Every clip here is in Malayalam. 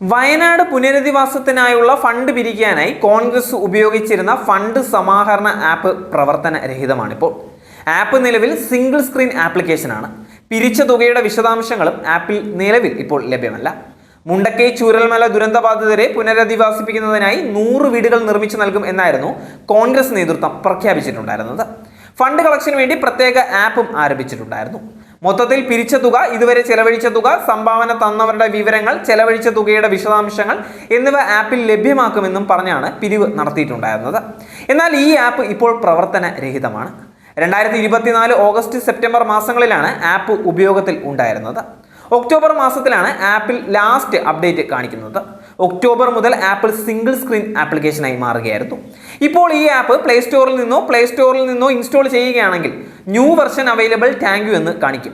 വയനാട് പുനരധിവാസത്തിനായുള്ള ഫണ്ട് പിരിക്കാനായി കോൺഗ്രസ് ഉപയോഗിച്ചിരുന്ന ഫണ്ട് സമാഹരണ ആപ്പ് പ്രവർത്തനരഹിതമാണിപ്പോൾ. ആപ്പ് നിലവിൽ സിംഗിൾ സ്ക്രീൻ ആപ്ലിക്കേഷനാണ്. പിരിച്ച തുകയുടെ വിശദാംശങ്ങളും ആപ്പിൽ നിലവിൽ ഇപ്പോൾ ലഭ്യമല്ല. മുണ്ടക്കൈ ചൂരൽമല ദുരന്തബാധിതരെ പുനരധിവാസിപ്പിക്കുന്നതിനായി നൂറ് വീടുകൾ നിർമ്മിച്ചു നൽകും എന്നായിരുന്നു കോൺഗ്രസ് നേതൃത്വം പ്രഖ്യാപിച്ചിട്ടുണ്ടായിരുന്നത്. ഫണ്ട് കളക്ഷന് വേണ്ടി പ്രത്യേക ആപ്പും ആരംഭിച്ചിട്ടുണ്ടായിരുന്നു. മൊത്തത്തിൽ പിരിച്ച തുക ഇതുവരെ ചെലവഴിച്ച തുക സംഭാവന തന്നവരുടെ വിവരങ്ങൾ ചെലവഴിച്ച തുകയുടെ വിശദാംശങ്ങൾ എന്നിവ ആപ്പിൽ ലഭ്യമാക്കുമെന്നും പറഞ്ഞാണ് പിരിവ് നടത്തിയിട്ടുണ്ടായിരുന്നത്. എന്നാൽ ഈ ആപ്പ് ഇപ്പോൾ പ്രവർത്തനരഹിതമാണ്. രണ്ടായിരത്തി ഇരുപത്തിനാല് ഓഗസ്റ്റ് സെപ്റ്റംബർ മാസങ്ങളിലാണ് ആപ്പ് ഉപയോഗത്തിൽ ഉണ്ടായിരുന്നത്. ഒക്ടോബർ മാസത്തിലാണ് ആപ്പിൽ ലാസ്റ്റ് അപ്ഡേറ്റ് കാണിക്കുന്നത്. ഒക്ടോബർ മുതൽ ആപ്പിൾ സിംഗിൾ സ്ക്രീൻ ആപ്ലിക്കേഷനായി മാറുകയായിരുന്നു. ഇപ്പോൾ ഈ ആപ്പ് പ്ലേ സ്റ്റോറിൽ നിന്നോ പ്ലേ സ്റ്റോറിൽ നിന്നോ ഇൻസ്റ്റാൾ ചെയ്യുകയാണെങ്കിൽ new version available thank you എന്ന് കാണിക്കും.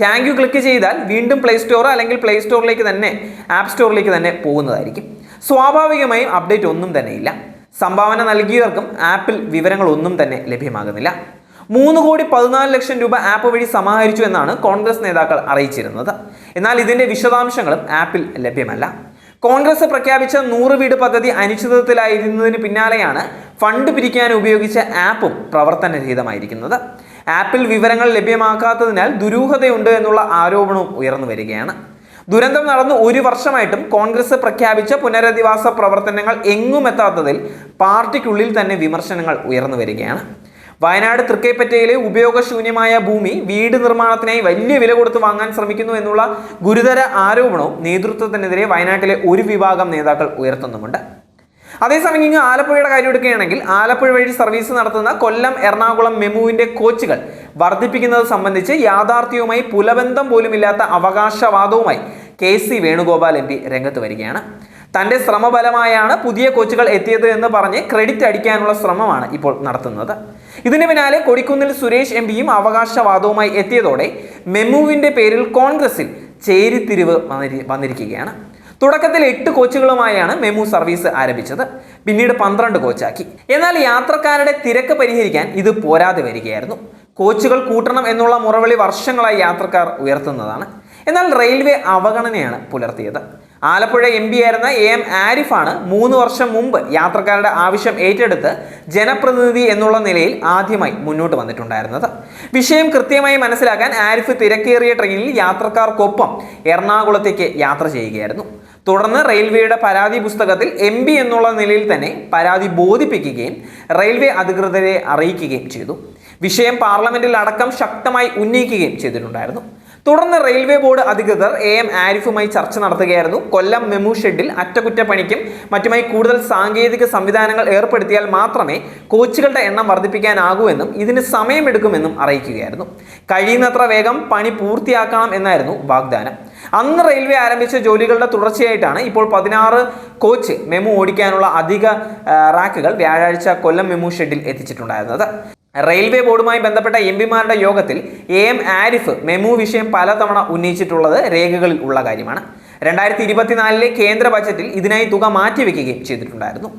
താങ്ക് യു ക്ലിക്ക് ചെയ്താൽ വീണ്ടും പ്ലേ സ്റ്റോർ അല്ലെങ്കിൽ പ്ലേ സ്റ്റോറിലേക്ക് തന്നെ ആപ്പ് സ്റ്റോറിലേക്ക് തന്നെ പോകുന്നതായിരിക്കും. സ്വാഭാവികമായും അപ്ഡേറ്റ് ഒന്നും തന്നെ ഇല്ല. സംഭാവന നൽകിയവർക്കും ആപ്പിൽ വിവരങ്ങളൊന്നും തന്നെ ലഭ്യമാകുന്നില്ല. മൂന്ന് കോടി പതിനാല് ലക്ഷം രൂപ ആപ്പ് വഴി സമാഹരിച്ചു എന്നാണ് കോൺഗ്രസ് നേതാക്കൾ അറിയിച്ചിരുന്നത്. എന്നാൽ ഇതിന്റെ വിശദാംശങ്ങളും ആപ്പിൽ ലഭ്യമല്ല. കോൺഗ്രസ് പ്രഖ്യാപിച്ച നൂറ് വീട് പദ്ധതി അനിശ്ചിതത്വത്തിലായിരുന്നതിന് പിന്നാലെയാണ് ഫണ്ട് പിരിക്കാൻ ഉപയോഗിച്ച ആപ്പും പ്രവർത്തനരഹിതമായിരിക്കുന്നത്. ആപ്പിൽ വിവരങ്ങൾ ലഭ്യമാക്കാത്തതിനാൽ ദുരൂഹതയുണ്ട് എന്നുള്ള ആരോപണവും ഉയർന്നു വരികയാണ്. ദുരന്തം നടന്ന് ഒരു വർഷമായിട്ടും കോൺഗ്രസ് പ്രഖ്യാപിച്ച പുനരധിവാസ പ്രവർത്തനങ്ങൾ എങ്ങും എത്താത്തതിൽ പാർട്ടിക്കുള്ളിൽ തന്നെ വിമർശനങ്ങൾ ഉയർന്നു വരികയാണ്. വയനാട് തൃക്കൈപ്പറ്റയിലെ ഉപയോഗശൂന്യമായ ഭൂമി വീട് നിർമ്മാണത്തിനായി വലിയ വില കൊടുത്ത് വാങ്ങാൻ ശ്രമിക്കുന്നു എന്നുള്ള ഗുരുതര ആരോപണവും നേതൃത്വത്തിനെതിരെ വയനാട്ടിലെ ഒരു വിഭാഗം നേതാക്കൾ ഉയർത്തുന്നുമുണ്ട്. അതേസമയം ഇങ്ങ് ആലപ്പുഴയുടെ കാര്യം എടുക്കുകയാണെങ്കിൽ ആലപ്പുഴ വഴി സർവീസ് നടത്തുന്ന കൊല്ലം എറണാകുളം മെമുവിന്റെ കോച്ചുകൾ വർദ്ധിപ്പിക്കുന്നത് സംബന്ധിച്ച് യാഥാർത്ഥ്യവുമായി പുലബന്ധം പോലുമില്ലാത്ത അവകാശവാദവുമായി K C Venugopal M P രംഗത്ത് വരികയാണ്. തന്റെ ശ്രമബലമായാണ് പുതിയ കോച്ചുകൾ എത്തിയത് എന്ന് പറഞ്ഞ് ക്രെഡിറ്റ് അടിക്കാനുള്ള ശ്രമമാണ് ഇപ്പോൾ നടത്തുന്നത്. ഇതിന് പിന്നാലെ കൊടിക്കുന്നിൽ സുരേഷ് എം പിയും അവകാശവാദവുമായി എത്തിയതോടെ മെമുവിന്റെ പേരിൽ കോൺഗ്രസിൽ ചേരിത്തിരിവ് വന്നിരിക്കുകയാണ്. തുടക്കത്തിൽ എട്ട് കോച്ചുകളുമായാണ് മെമു സർവീസ് ആരംഭിച്ചത്. പിന്നീട് പന്ത്രണ്ട് കോച്ചാക്കി. എന്നാൽ യാത്രക്കാരുടെ തിരക്ക് പരിഹരിക്കാൻ ഇത് പോരാതെ വരികയായിരുന്നു. കോച്ചുകൾ കൂട്ടണം എന്നുള്ള മുറവിളി വർഷങ്ങളായി യാത്രക്കാർ ഉയർത്തുന്നതാണ്. എന്നാൽ റെയിൽവേ അവഗണനയാണ് പുലർത്തിയത്. ആലപ്പുഴ എം പി ആയിരുന്ന എ എം ആരിഫാണ് മൂന്ന് വർഷം മുമ്പ് യാത്രക്കാരുടെ ആവശ്യം ഏറ്റെടുത്ത് ജനപ്രതിനിധി എന്നുള്ള നിലയിൽ ആദ്യമായി മുന്നോട്ട് വന്നിട്ടുണ്ടായിരുന്നത്. വിഷയം കൃത്യമായി മനസ്സിലാക്കാൻ ആരിഫ് തിരക്കേറിയ ട്രെയിനിൽ യാത്രക്കാർക്കൊപ്പം എറണാകുളത്തേക്ക് യാത്ര ചെയ്യുകയായിരുന്നു. തുടർന്ന് റെയിൽവേയുടെ പരാതി പുസ്തകത്തിൽ എം പി എന്നുള്ള നിലയിൽ തന്നെ പരാതി ബോധിപ്പിക്കുകയും റെയിൽവേ അധികൃതരെ അറിയിക്കുകയും ചെയ്തു. വിഷയം പാർലമെന്റിൽ അടക്കം ശക്തമായി ഉന്നയിക്കുകയും ചെയ്തിട്ടുണ്ടായിരുന്നു. തുടർന്ന് റെയിൽവേ ബോർഡ് അധികൃതർ എ എം ആരിഫുമായി ചർച്ച നടത്തുകയായിരുന്നു. കൊല്ലം മെമു ഷെഡിൽ അറ്റകുറ്റപ്പണിക്കും മറ്റുമായി കൂടുതൽ സാങ്കേതിക സംവിധാനങ്ങൾ ഏർപ്പെടുത്തിയാൽ മാത്രമേ കോച്ചുകളുടെ എണ്ണം വർദ്ധിപ്പിക്കാനാകൂ എന്നും ഇതിന് സമയമെടുക്കുമെന്നും അറിയിക്കുകയായിരുന്നു. കഴിയുന്നത്ര വേഗം പണി പൂർത്തിയാക്കണം എന്നായിരുന്നു വാഗ്ദാനം. അന്ന് റെയിൽവേ ആരംഭിച്ച ജോലികളുടെ തുടർച്ചയായിട്ടാണ് ഇപ്പോൾ പതിനാറ് കോച്ച് മെമു ഓടിക്കാനുള്ള അധിക റാക്കുകൾ വ്യാഴാഴ്ച കൊല്ലം മെമു ഷെഡിൽ എത്തിച്ചിട്ടുണ്ടായിരുന്നത്. റെയിൽവേ ബോർഡുമായി ബന്ധപ്പെട്ട എം പിമാരുടെ യോഗത്തിൽ എ എം ആരിഫ് മെമു വിഷയം പലതവണ ഉന്നയിച്ചിട്ടുള്ളത് രേഖകളിൽ ഉള്ള കാര്യമാണ്. രണ്ടായിരത്തി ഇരുപത്തിനാലിലെ കേന്ദ്ര ബജറ്റിൽ ഇതിനായി തുക മാറ്റിവെക്കുകയും ചെയ്തിട്ടുണ്ടായിരുന്നു.